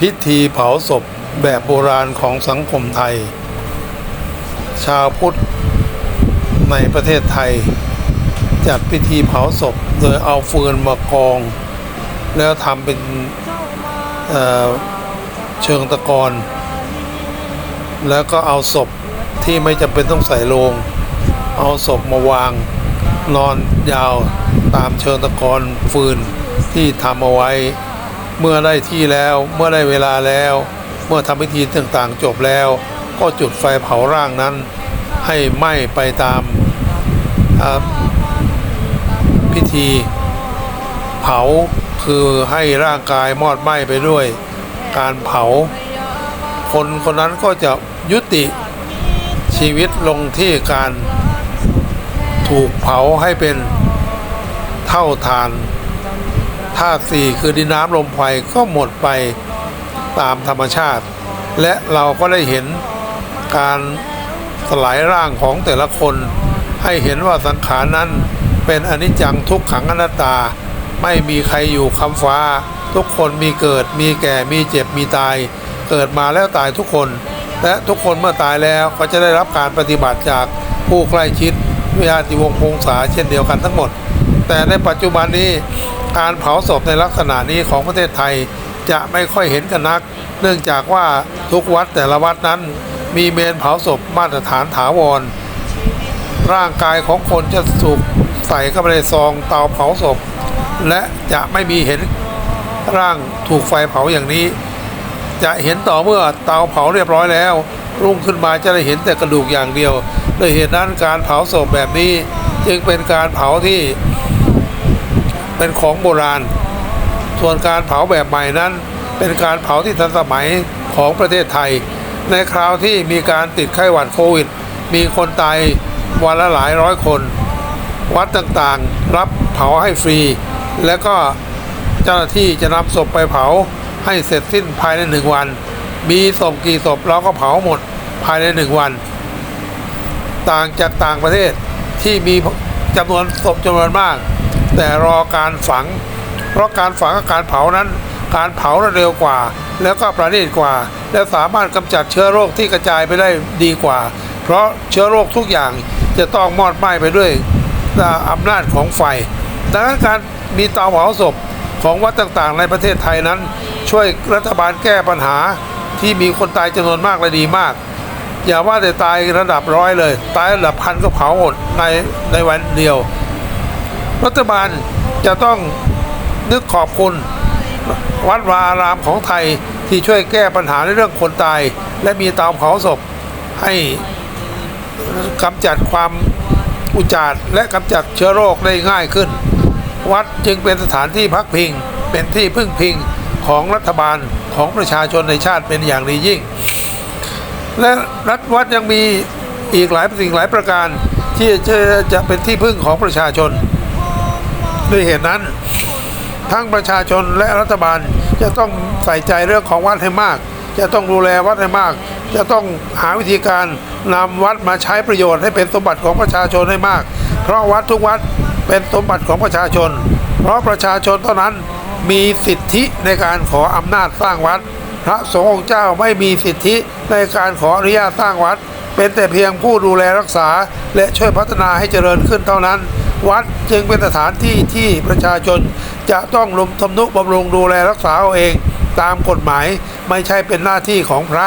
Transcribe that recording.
พิธีเผาศพแบบโบราณของสังคมไทย ชาวพุทธในประเทศไทย จัดพิธีเผาศพโดยเอาฟืนมากอง แล้วทำเป็นเเชิงตะกอนแล้วก็เอาศพที่ไม่จำเป็นต้องใส่โลง เอาศพมาวาง นอนยาวตามเชิงตะกอนฟืนที่ทำเอาไว้ เมื่อได้ที่แล้วเมื่อได้เวลาแล้ว เมื่อทำพิธีต่างๆจบแล้ว ก็จุดไฟเผาร่างนั้น ให้ไหม้ไปตามพิธีเผาคือให้ร่างกายมอดไหม้ไปด้วย การเผา คนคนนั้นก็จะยุติชีวิตลงที่การถูกเผาให้เป็นเท่าฐาน ธาตุสี่คือดินน้ำลมไฟก็หมดไปตามธรรมชาติ และเราก็ได้เห็นการสลายร่างของแต่ละคน ให้เห็นว่าสังขารนั้นเป็นอนิจจังทุกขังอนัตตา ไม่มีใครอยู่คำฟ้า ทุกคนมีเกิดมีแก่มีเจ็บมีตาย เกิดมาแล้วตายทุกคน และทุกคนเมื่อตายแล้วก็จะได้รับการปฏิบัติจากผู้ใกล้ชิดวิญาติวงศ์พงษาเช่นเดียวกันทั้งหมด แต่ในปัจจุบันนี้ การเผาศพในลักษณะนี้ของประเทศไทยจะไม่ค่อยเห็นกันนัก เนื่องจากว่าทุกวัดแต่ละวัดนั้น มีเมนเผาศพมาตรฐานถาวร ร่างกายของคนจะถูกใส่เข้าไปในซองเตาเผาศพ และจะไม่มีเห็นร่างถูกไฟเผาอย่างนี้ จะเห็นต่อเมื่อเตาเผาเรียบร้อยแล้ว รุ่งขึ้นมาจะได้เห็นแต่กระดูกอย่างเดียวโดยเหตุนั้นการเผาศพแบบนี้จึงเป็นการเผาที่ เป็นของโบราณ ส่วนการเผาแบบใหม่นั้น เป็นการเผาที่ทันสมัยของประเทศไทย ในคราวที่มีการติดไข้หวัดโควิด มีคนตายวันละหลายร้อยคน วัดต่างๆรับเผาให้ฟรี แล้วก็เจ้าหน้าที่จะนำศพไปเผาให้เสร็จสิ้นภายในหนึ่งวัน มีศพกี่ศพเราก็เผาหมดภายในหนึ่งวัน ต่างจากต่างประเทศที่มีจำนวนศพจำนวนมาก แต่รอการฝัง เพราะการฝังกับการเผานั้น การเผาเร็วกว่า แล้วก็ประณีตกว่า และสามารถกำจัดเชื้อโรคที่กระจายไปได้ดีกว่า เพราะเชื้อโรคทุกอย่างจะต้องมอดไหม้ไปด้วยอำนาจของไฟ ดังนั้นการมีเตาเผาศพของวัดต่างๆ ในประเทศไทยนั้น ช่วยรัฐบาลแก้ปัญหาที่มีคนตายจำนวนมากและดีมาก อย่าว่าแต่ตายระดับร้อยเลย ตายระดับพันก็เผาหมดในในวันเดียว รัฐบาลจะต้องนึกขอบคุณ วัดวาอารามของไทยที่ช่วยแก้ปัญหาในเรื่องคนตาย และมีเตาเผาศพให้กำจัดความอุจารและกำจัดเชื้อโรคได้ง่ายขึ้น วัดจึงเป็นสถานที่พักพิง เป็นที่พึ่งพิงของรัฐบาลของประชาชนในชาติเป็นอย่างดียิ่ง และรัฐวัดยังมีอีกหลายสิ่งหลายประการที่จะจะเป็นที่พึ่งของประชาชน ด้วยเหตุนั้น ทั้งประชาชนและรัฐบาลจะต้องใส่ใจเรื่องของวัดให้มาก จะต้องดูแลวัดให้มาก จะต้องหาวิธีการนำวัดมาใช้ประโยชน์ให้เป็นสมบัติของประชาชนให้มาก เพราะวัดทุกวัดเป็นสมบัติของประชาชน เพราะประชาชนเท่านั้นมีสิทธิในการขออำนาจสร้างวัด พระสงฆ์องค์เจ้าไม่มีสิทธิในการขออนุญาตสร้างวัด เป็นแต่เพียงผู้ดูแลรักษา และช่วยพัฒนาให้เจริญขึ้นเท่านั้น วัดจึงเป็นสถานที่ที่ประชาชนจะต้องลมทำนุบำรุงดูแลรักษาเอาเอง ตามกฎหมายไม่ใช่เป็นหน้าที่ของพระ